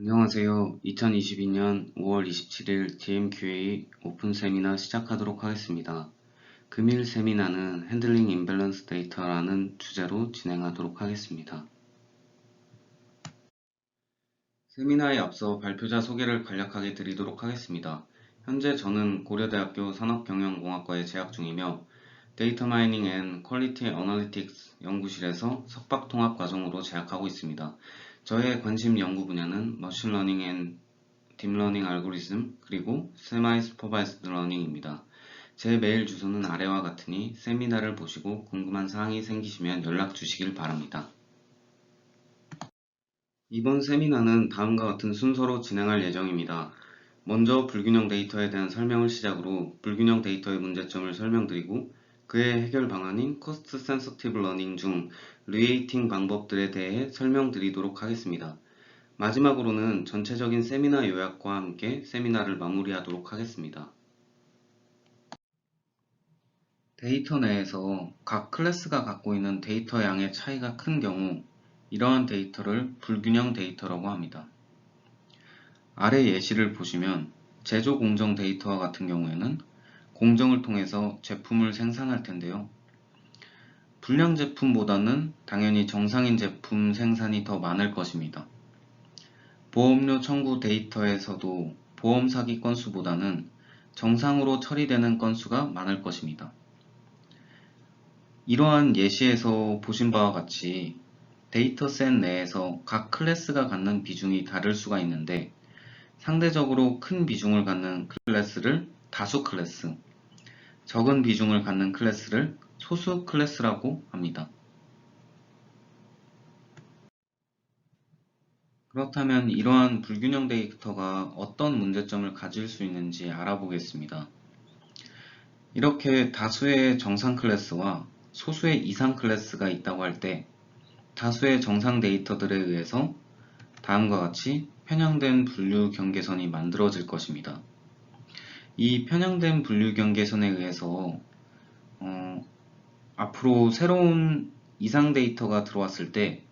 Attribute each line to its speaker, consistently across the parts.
Speaker 1: 안녕하세요. 2022년 5월 27일 DMQA 오픈 세미나 시작하도록 하겠습니다. 금일 세미나는 핸들링 임밸런스 데이터라는 주제로 진행하도록 하겠습니다. 세미나에 앞서 발표자 소개를 간략하게 드리도록 하겠습니다. 현재 저는 고려대학교 산업경영공학과에 재학 중이며 데이터 마이닝 앤 퀄리티 어널리틱스 연구실에서 석박 통합 과정으로 재학하고 있습니다. 저의 관심 연구 분야는 머신러닝 앤 딥러닝 알고리즘 그리고 세마이 슈퍼바이스드 러닝입니다. 제 메일 주소는 아래와 같으니 세미나를 보시고 궁금한 사항이 생기시면 연락 주시길 바랍니다. 이번 세미나는 다음과 같은 순서로 진행할 예정입니다. 먼저 불균형 데이터에 대한 설명을 시작으로 불균형 데이터의 문제점을 설명드리고 그의 해결 방안인 코스트 센서티브 러닝 중 리에이팅 방법들에 대해 설명드리도록 하겠습니다. 마지막으로는 전체적인 세미나 요약과 함께 세미나를 마무리하도록 하겠습니다. 데이터 내에서 각 클래스가 갖고 있는 데이터 양의 차이가 큰 경우 이러한 데이터를 불균형 데이터라고 합니다. 아래 예시를 보시면 제조 공정 데이터와 같은 경우에는 공정을 통해서 제품을 생산할 텐데요. 불량 제품보다는 당연히 정상인 제품 생산이 더 많을 것입니다. 보험료 청구 데이터에서도 보험 사기 건수보다는 정상으로 처리되는 건수가 많을 것입니다. 이러한 예시에서 보신 바와 같이 데이터셋 내에서 각 클래스가 갖는 비중이 다를 수가 있는데 상대적으로 큰 비중을 갖는 클래스를 다수 클래스, 적은 비중을 갖는 클래스를 소수 클래스라고 합니다. 그렇다면 이러한 불균형 데이터가 어떤 문제점을 가질 수 있는지 알아보겠습니다. 이렇게 다수의 정상 클래스와 소수의 이상 클래스가 있다고 할 때 다수의 정상 데이터들에 의해서 다음과 같이 편향된 분류 경계선이 만들어질 것입니다. 이 편향된 분류 경계선에 의해서 어, 앞으로 새로운 이상 데이터가 들어왔을 때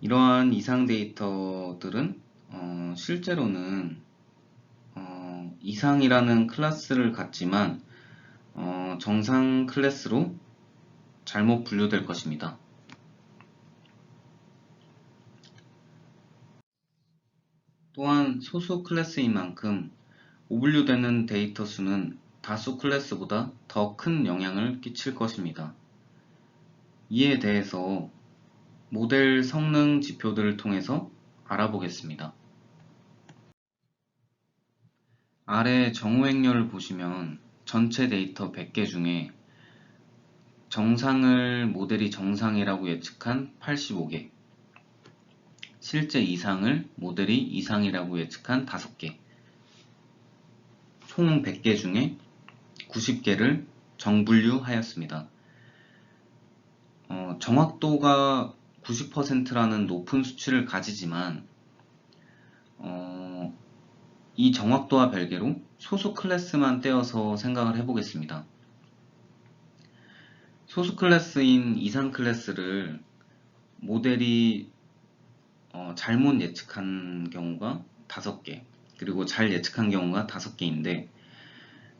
Speaker 1: 이러한 이상 데이터들은 어, 실제로는 어, 이상이라는 클래스를 갖지만 어, 정상 클래스로 잘못 분류될 것입니다. 또한 소수 클래스인 만큼 오분류되는 데이터 수는 다수 클래스보다 더 큰 영향을 끼칠 것입니다. 이에 대해서 모델 성능 지표들을 통해서 알아보겠습니다. 아래 정오행렬을 보시면 전체 데이터 100개 중에 정상을 모델이 정상이라고 예측한 85개, 실제 이상을 모델이 이상이라고 예측한 5개, 총 100개 중에 90개를 정분류하였습니다. 어, 정확도가 90%라는 높은 수치를 가지지만 어, 이 정확도와 별개로 소수 클래스만 떼어서 생각을 해보겠습니다. 소수 클래스인 이상 클래스를 모델이 어, 잘못 예측한 경우가 5개 그리고 잘 예측한 경우가 5개인데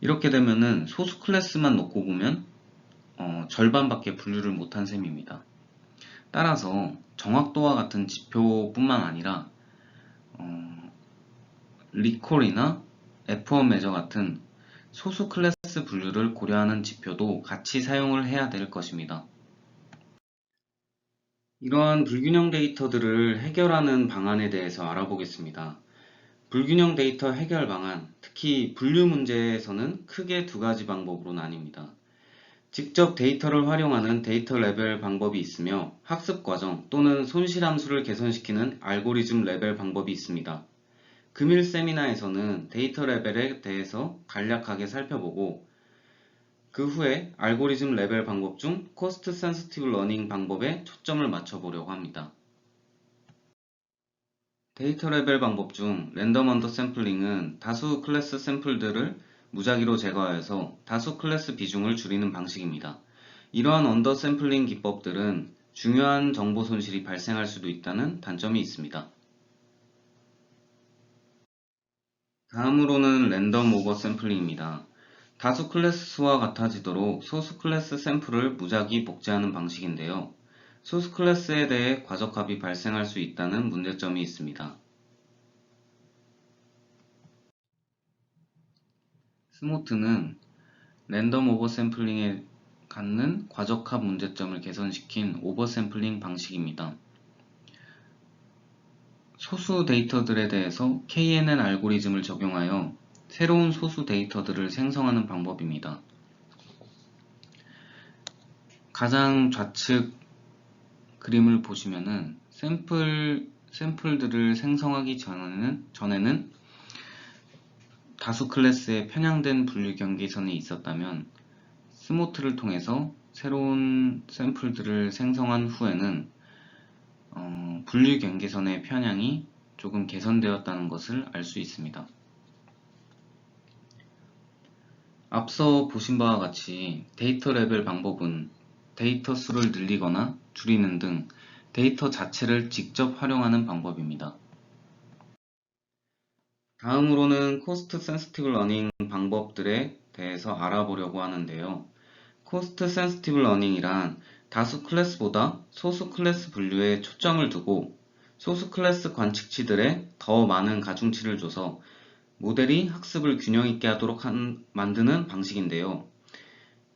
Speaker 1: 이렇게 되면은 소수 클래스만 놓고 보면 어, 절반밖에 분류를 못한 셈입니다. 따라서 정확도와 같은 지표뿐만 아니라 어, 리콜이나 F1 매저 같은 소수 클래스 분류를 고려하는 지표도 같이 사용을 해야 될 것입니다. 이러한 불균형 데이터들을 해결하는 방안에 대해서 알아보겠습니다. 불균형 데이터 해결 방안, 특히 분류 문제에서는 크게 두 가지 방법으로 나뉩니다. 직접 데이터를 활용하는 데이터 레벨 방법이 있으며 학습 과정 또는 손실 함수를 개선시키는 알고리즘 레벨 방법이 있습니다. 금일 세미나에서는 데이터 레벨에 대해서 간략하게 살펴보고 그 후에 알고리즘 레벨 방법 중 코스트 센스티브 러닝 방법에 초점을 맞춰보려고 합니다. 데이터 레벨 방법 중 랜덤 언더 샘플링은 다수 클래스 샘플들을 무작위로 제거하여서 다수 클래스 비중을 줄이는 방식입니다. 이러한 언더 샘플링 기법들은 중요한 정보 손실이 발생할 수도 있다는 단점이 있습니다. 다음으로는 랜덤 오버 샘플링입니다. 다수 클래스 수와 같아지도록 소수 클래스 샘플을 무작위 복제하는 방식인데요. 소수 클래스에 대해 과적합이 발생할 수 있다는 문제점이 있습니다. 스모트는 랜덤 오버 샘플링에 갖는 과적합 문제점을 개선시킨 오버 샘플링 방식입니다. 소수 데이터들에 대해서 KNN 알고리즘을 적용하여 새로운 소수 데이터들을 생성하는 방법입니다. 가장 좌측 그림을 보시면은 샘플, 샘플들을 생성하기 전에는, 전에는 다수 클래스의 편향된 분류 경계선이 있었다면 스모트를 통해서 새로운 샘플들을 생성한 후에는 어, 분류 경계선의 편향이 조금 개선되었다는 것을 알 수 있습니다. 앞서 보신 바와 같이 데이터 레벨 방법은 데이터 수를 늘리거나 줄이는 등 데이터 자체를 직접 활용하는 방법입니다. 다음으로는 코스트 센시티브 러닝 방법들에 대해서 알아보려고 하는데요. 코스트 센시티브 러닝이란 다수 클래스보다 소수 클래스 분류에 초점을 두고 소수 클래스 관측치들에 더 많은 가중치를 줘서 모델이 학습을 균형 있게 하도록 한, 만드는 방식인데요.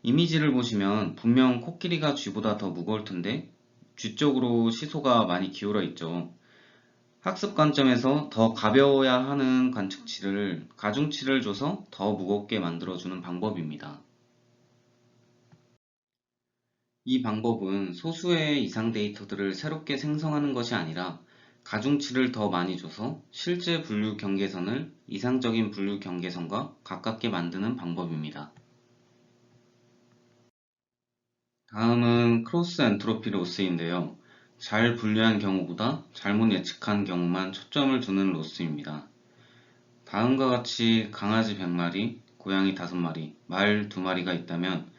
Speaker 1: 이미지를 보시면 분명 코끼리가 쥐보다 더 무거울 텐데 쥐 쪽으로 시소가 많이 기울어 있죠. 학습 관점에서 더 가벼워야 하는 관측치를 가중치를 줘서 더 무겁게 만들어주는 방법입니다. 이 방법은 소수의 이상 데이터들을 새롭게 생성하는 것이 아니라 가중치를 더 많이 줘서 실제 분류 경계선을 이상적인 분류 경계선과 가깝게 만드는 방법입니다. 다음은 크로스 엔트로피 로스인데요. 잘 분류한 경우보다 잘못 예측한 경우만 초점을 두는 로스입니다. 다음과 같이 강아지 100마리, 고양이 5마리, 말 2마리가 있다면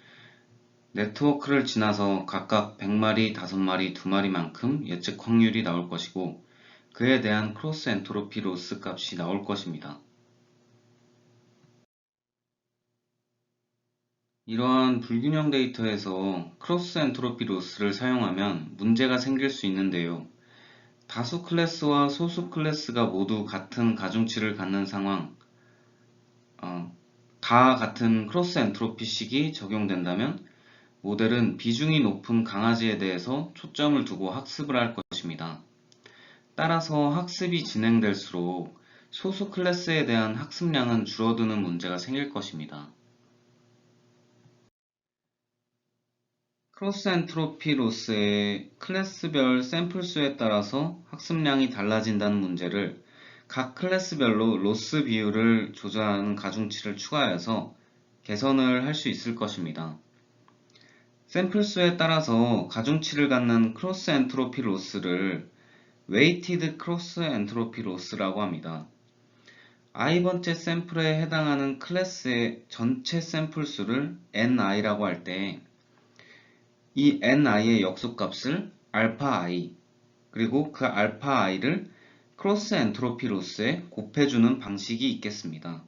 Speaker 1: 네트워크를 지나서 각각 100마리, 5마리, 2마리만큼 예측 확률이 나올 것이고 그에 대한 크로스 엔트로피 로스 값이 나올 것입니다. 이러한 불균형 데이터에서 크로스 엔트로피 로스를 사용하면 문제가 생길 수 있는데요. 다수 클래스와 소수 클래스가 모두 같은 가중치를 갖는 상황, 어, 다 같은 크로스 엔트로피식이 적용된다면 모델은 비중이 높은 강아지에 대해서 초점을 두고 학습을 할 것입니다. 따라서 학습이 진행될수록 소수 클래스에 대한 학습량은 줄어드는 문제가 생길 것입니다. 크로스 엔트로피 로스의 클래스별 샘플 수에 따라서 학습량이 달라진다는 문제를 각 클래스별로 로스 비율을 조절하는 가중치를 추가해서 개선을 할 수 있을 것입니다. 샘플 수에 따라서 가중치를 갖는 크로스 엔트로피 로스를 웨이티드 크로스 엔트로피 로스라고 합니다. i번째 샘플에 해당하는 클래스의 전체 샘플 수를 ni라고 할 때 이 ni의 역수값을 알파 i 그리고 그 알파 i를 크로스 엔트로피 로스에 곱해주는 방식이 있겠습니다.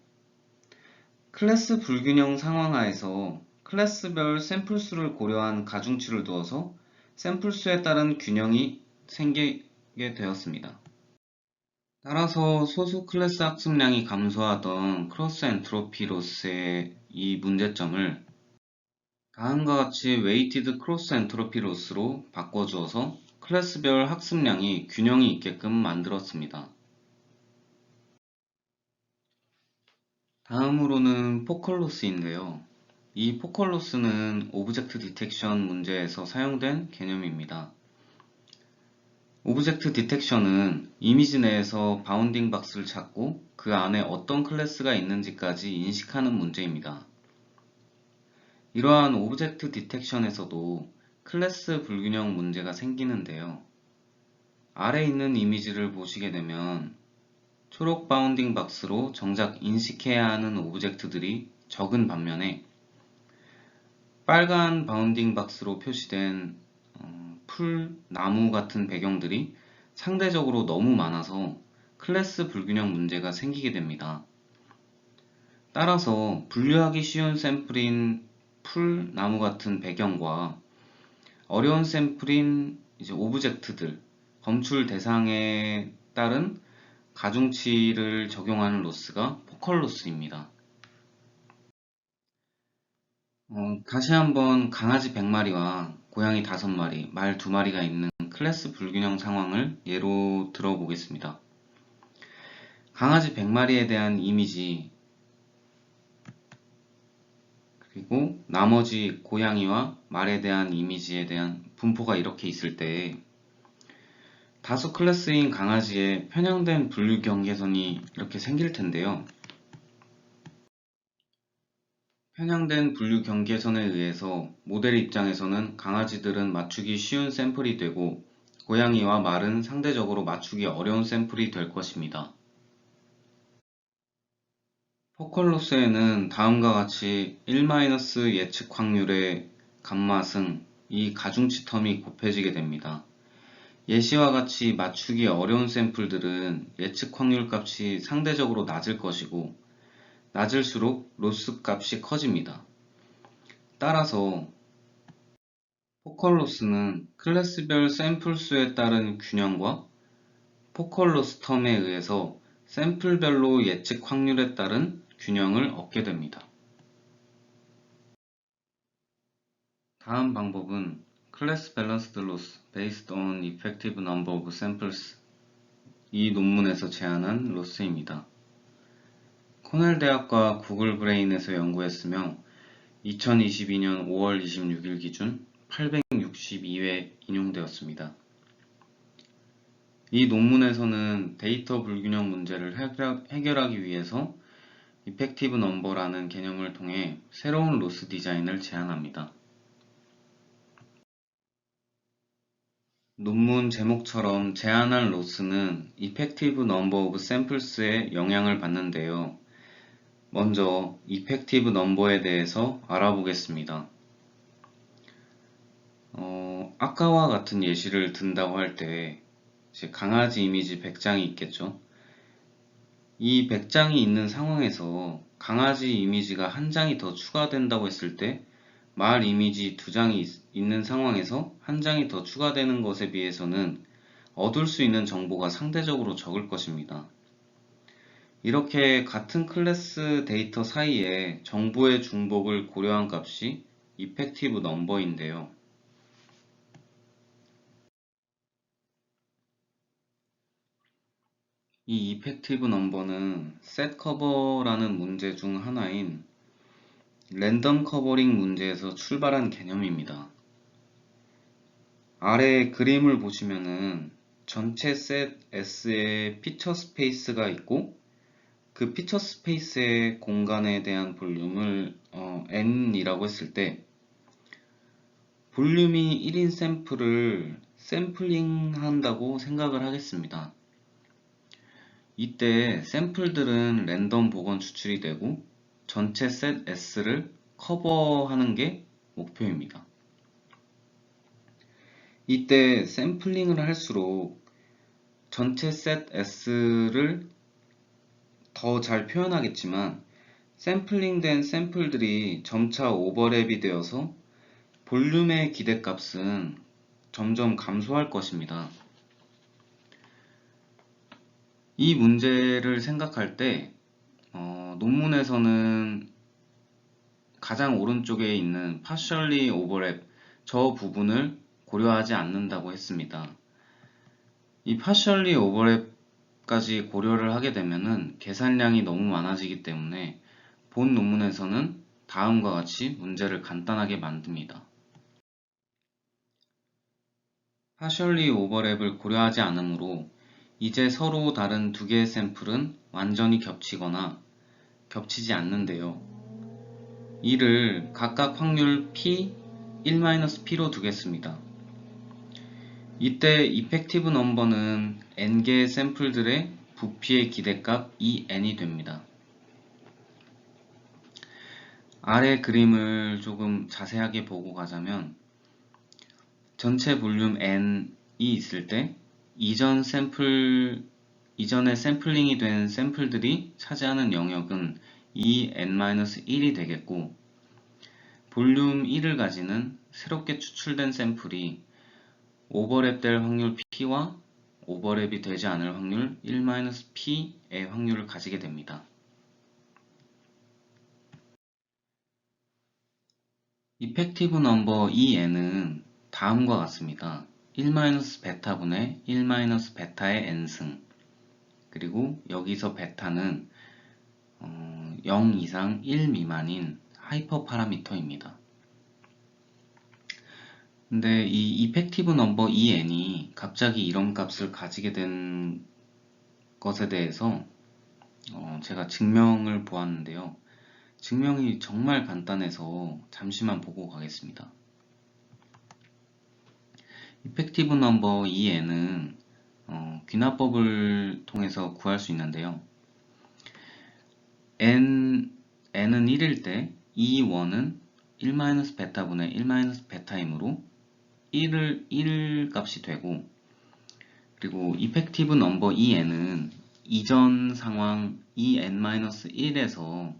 Speaker 1: 클래스 불균형 상황하에서 클래스별 샘플 수를 고려한 가중치를 두어서 샘플 수에 따른 균형이 생기게 되었습니다. 따라서 소수 클래스 학습량이 감소하던 크로스 엔트로피 로스의 이 문제점을 다음과 같이 웨이티드 크로스 엔트로피 로스로 바꿔주어서 클래스별 학습량이 균형이 있게끔 만들었습니다. 다음으로는 포컬 로스인데요. 이 포컬 로스는 오브젝트 디텍션 문제에서 사용된 개념입니다. 오브젝트 디텍션은 이미지 내에서 바운딩 박스를 찾고 그 안에 어떤 클래스가 있는지까지 인식하는 문제입니다. 이러한 오브젝트 디텍션에서도 클래스 불균형 문제가 생기는데요. 아래 있는 이미지를 보시게 되면 초록 바운딩 박스로 정작 인식해야 하는 오브젝트들이 적은 반면에 빨간 바운딩 박스로 표시된 어, 풀, 나무 같은 배경들이 상대적으로 너무 많아서 클래스 불균형 문제가 생기게 됩니다. 따라서 분류하기 쉬운 샘플인 풀, 나무 같은 배경과 어려운 샘플인 이제 오브젝트들, 검출 대상에 따른 가중치를 적용하는 로스가 포컬 로스입니다. 어, 다시 한번 강아지 100마리와 고양이 5마리, 말 2마리가 있는 클래스 불균형 상황을 예로 들어보겠습니다. 강아지 100마리에 대한 이미지 그리고 나머지 고양이와 말에 대한 이미지에 대한 분포가 이렇게 있을 때 다수 클래스인 강아지의 편향된 분류 경계선이 이렇게 생길 텐데요. 편향된 분류 경계선에 의해서 모델 입장에서는 강아지들은 맞추기 쉬운 샘플이 되고 고양이와 말은 상대적으로 맞추기 어려운 샘플이 될 것입니다. 포컬로스에는 다음과 같이 1- 예측 확률의 감마승 이 가중치 텀이 곱해지게 됩니다. 예시와 같이 맞추기 어려운 샘플들은 예측 확률 값이 상대적으로 낮을 것이고 낮을수록 로스 값이 커집니다. 따라서 포컬 로스는 클래스별 샘플 수에 따른 균형과 포컬 로스 텀에 의해서 샘플별로 예측 확률에 따른 균형을 얻게 됩니다. 다음 방법은 Class Balanced Loss Based on Effective Number of Samples 이 논문에서 제안한 로스입니다. 코넬 대학과 구글 브레인에서 연구했으며 2022년 5월 26일 기준 862회 인용되었습니다. 이 논문에서는 데이터 불균형 문제를 해결하기 위해서 이펙티브 넘버라는 개념을 통해 새로운 로스 디자인을 제안합니다. 논문 제목처럼 제안한 로스는 이펙티브 넘버 오브 샘플스에 영향을 받는데요. 먼저 이펙티브 넘버에 대해서 알아보겠습니다. 어, 아까와 같은 예시를 든다고 할 때 강아지 이미지 100장이 있겠죠. 이 100장이 있는 상황에서 강아지 이미지가 한 장이 더 추가된다고 했을 때말 이미지 두 장이 있는 상황에서 한 장이 더 추가되는 것에 비해서는 얻을 수 있는 정보가 상대적으로 적을 것입니다. 이렇게 같은 클래스 데이터 사이에 정보의 중복을 고려한 값이 이펙티브 넘버인데요. 이 이펙티브 넘버는 셋 커버라는 문제 중 하나인 랜덤 커버링 문제에서 출발한 개념입니다. 아래 그림을 보시면은 전체 셋 S에 피처 스페이스가 있고 그 피처 스페이스의 공간에 대한 볼륨을 어, n이라고 했을 때 볼륨이 1인 샘플을 샘플링 한다고 생각을 하겠습니다. 이때 샘플들은 랜덤 복원 추출이 되고 전체 셋 S를 커버하는 게 목표입니다. 이때 샘플링을 할수록 전체 셋 S를 더 잘 표현하겠지만 샘플링된 샘플들이 점차 오버랩이 되어서 볼륨의 기대값은 점점 감소할 것입니다. 이 문제를 생각할 때 어, 논문에서는 가장 오른쪽에 있는 partially overlap 저 부분을 고려하지 않는다고 했습니다. 이 partially overlap까지 고려를 하게 되면은 계산량이 너무 많아지기 때문에 본 논문에서는 다음과 같이 문제를 간단하게 만듭니다. partially overlap을 고려하지 않으므로 이제 서로 다른 두 개의 샘플은 완전히 겹치거나 겹치지 않는데요. 이를 각각 확률 p 1-p로 두겠습니다. 이때 이펙티브 넘버는 n개의 샘플들의 부피의 기대값 2n이 됩니다. 아래 그림을 조금 자세하게 보고 가자면 전체 볼륨 n이 있을 때 이전 샘플, 이전에 샘플링이 된 샘플들이 차지하는 영역은 2n-1이 되겠고 볼륨 1을 가지는 새롭게 추출된 샘플이 오버랩 될 확률 P와 오버랩이 되지 않을 확률 1-P의 확률을 가지게 됩니다. 이펙티브 넘버 EN은 다음과 같습니다. 1-베타분의 1-베타의 n승 그리고 여기서 베타는 어, 0 이상 1 미만인 하이퍼 파라미터입니다. 근데 이 이펙티브 넘버 EN이 갑자기 이런 값을 가지게 된 것에 대해서 어, 제가 증명을 보았는데요. 증명이 정말 간단해서 잠시만 보고 가겠습니다. 이펙티브 넘버 EN은 어, 귀납법을 통해서 구할 수 있는데요. n, n은 1일 때 E1은 1-베타분의 1-베타이므로 1을 1 값이 되고 그리고 이펙티브 넘버 EN은 이전 상황 EN-1에서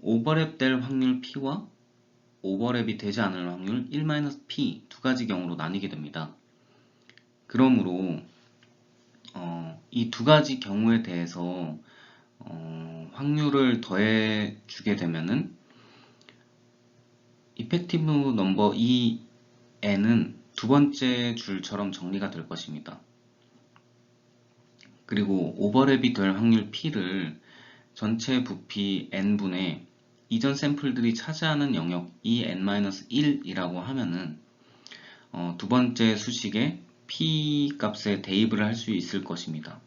Speaker 1: 오버랩 될 확률 P와 오버랩이 되지 않을 확률 1-P 두 가지 경우로 나뉘게 됩니다. 그러므로 어, 이 두 가지 경우에 대해서 어, 확률을 더해 주게 되면은 이펙티브 넘버 EN은 두 번째 줄처럼 정리가 될 것입니다. 그리고 오버랩이 될 확률 P를 전체 부피 N분의 이전 샘플들이 차지하는 영역 EN-1이라고 하면은 어, 두 번째 수식에 P 값에 대입을 할 수 있을 것입니다.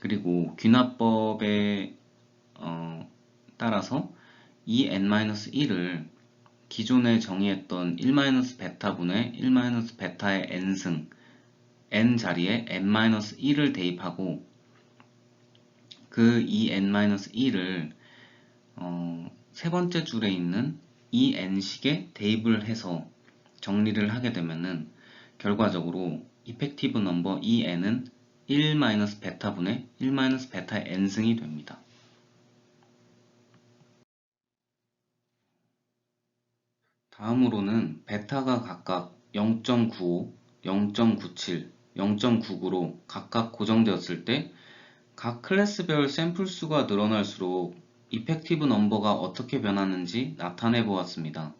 Speaker 1: 그리고 귀납법에 어, 따라서 EN-1을 기존에 정의했던 1-베타분의 1-베타의 n승 n 자리에 n-1을 대입하고 그 en-1을 어, 세 번째 줄에 있는 en식에 대입을 해서 정리를 하게 되면은 결과적으로 이펙티브 넘버 en은 1-베타분의 1-베타의 n승이 됩니다. 다음으로는 베타가 각각 0.95, 0.97, 0.99로 각각 고정되었을 때 각 클래스별 샘플 수가 늘어날수록 이펙티브 넘버가 어떻게 변하는지 나타내 보았습니다.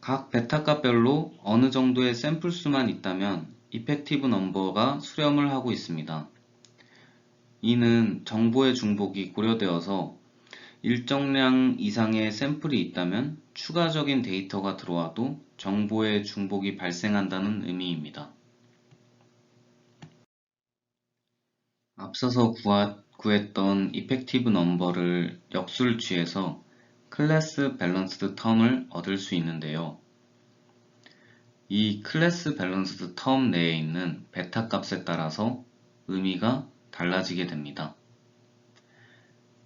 Speaker 1: 각 베타 값별로 어느 정도의 샘플 수만 있다면 이펙티브 넘버가 수렴을 하고 있습니다. 이는 정보의 중복이 고려되어서 일정량 이상의 샘플이 있다면 추가적인 데이터가 들어와도 정보의 중복이 발생한다는 의미입니다. 앞서서 구 했던 이펙티브 넘버를 역수를 취해서 클래스 밸런스드 텀을 얻을 수 있는데요. 이 클래스 밸런스드 텀 내에 있는 베타 값에 따라서 의미가 달라지게 됩니다.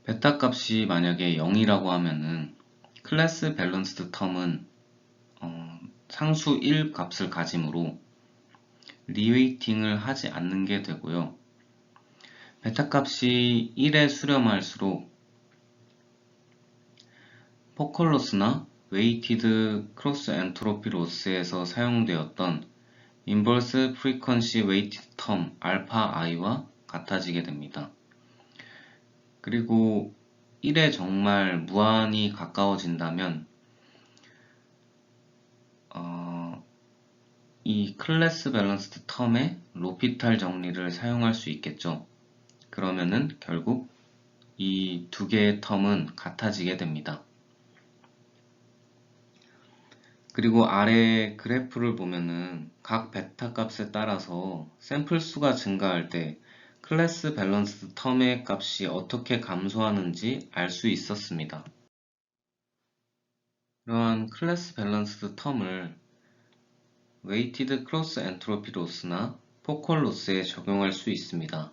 Speaker 1: 베타 값이 만약에 0이라고 하면은 클래스 밸런스드 텀은 어, 상수 1 값을 가지므로 리웨이팅을 하지 않는 게 되고요. 베타 값이 1에 수렴할수록 포컬로스나 웨이티드 크로스 엔트로피 로스에서 사용되었던 인버스 프리퀀시 웨이티드 텀 알파 i와 같아지게 됩니다. 그리고 1에 정말 무한히 가까워진다면 어, 이 클래스 밸런스드 텀의 로피탈 정리를 사용할 수 있겠죠. 그러면은 결국 이 두 개의 텀은 같아지게 됩니다. 그리고 아래 그래프를 보면은 각 베타 값에 따라서 샘플 수가 증가할 때 클래스 밸런스 텀의 값이 어떻게 감소하는지 알 수 있었습니다. 이러한 클래스 밸런스 텀을 웨이티드 크로스 엔트로피 로스나 포컬 로스에 적용할 수 있습니다.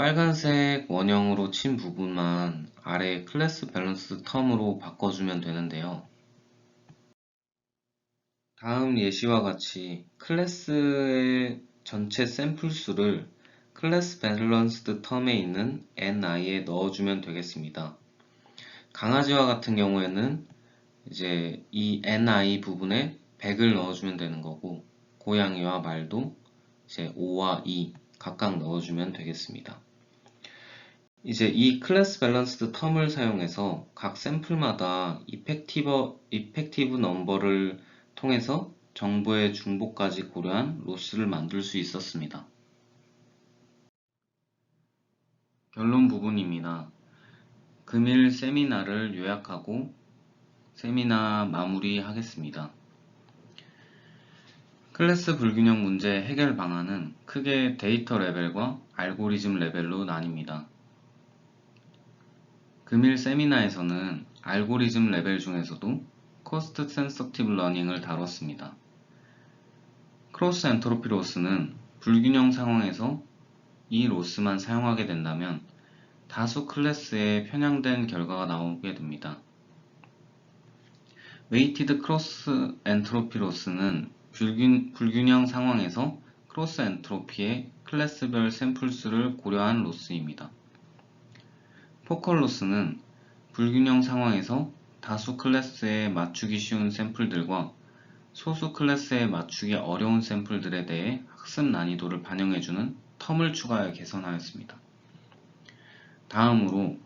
Speaker 1: 빨간색 원형으로 친 부분만 아래 클래스 밸런스 텀으로 바꿔주면 되는데요. 다음 예시와 같이 클래스의 전체 샘플 수를 클래스 밸런스드 텀에 있는 ni에 넣어주면 되겠습니다. 강아지와 같은 경우에는 이제 이 ni 부분에 100을 넣어주면 되는 거고 고양이와 말도 이제 5와 2 각각 넣어주면 되겠습니다. 이제 이 클래스 밸런스드 텀을 사용해서 각 샘플마다 이펙티브, 이펙티브 넘버를 통해서 정보의 중복까지 고려한 로스를 만들 수 있었습니다. 결론 부분입니다. 금일 세미나를 요약하고 세미나 마무리하겠습니다. 클래스 불균형 문제 해결 방안은 크게 데이터 레벨과 알고리즘 레벨로 나뉩니다. 금일 세미나에서는 알고리즘 레벨 중에서도 코스트 센서티브 러닝을 다뤘습니다. 크로스 엔트로피 로스는 불균형 상황에서 이 로스만 사용하게 된다면 다수 클래스에 편향된 결과가 나오게 됩니다. 웨이티드 크로스 엔트로피 로스는 불균, 불균형 상황에서 크로스 엔트로피의 클래스별 샘플 수를 고려한 로스입니다. 포컬 로스는 불균형 상황에서 다수 클래스에 맞추기 쉬운 샘플들과 소수 클래스에 맞추기 어려운 샘플들에 대해 학습 난이도를 반영해주는 텀을 추가해 개선하였습니다. 다음으로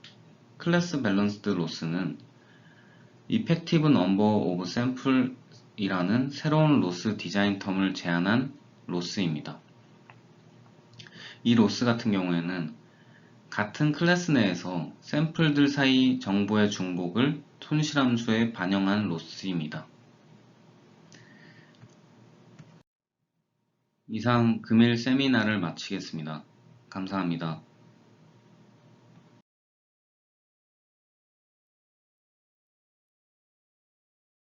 Speaker 1: 클래스 밸런스드 로스는 Effective Number of Sample이라는 새로운 로스 디자인 텀을 제안한 로스입니다. 이 로스 같은 경우에는 같은 클래스 내에서 샘플들 사이 정보의 중복을 손실함수에 반영한 로스입니다. 이상 금일 세미나를 마치겠습니다. 감사합니다.